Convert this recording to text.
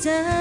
자.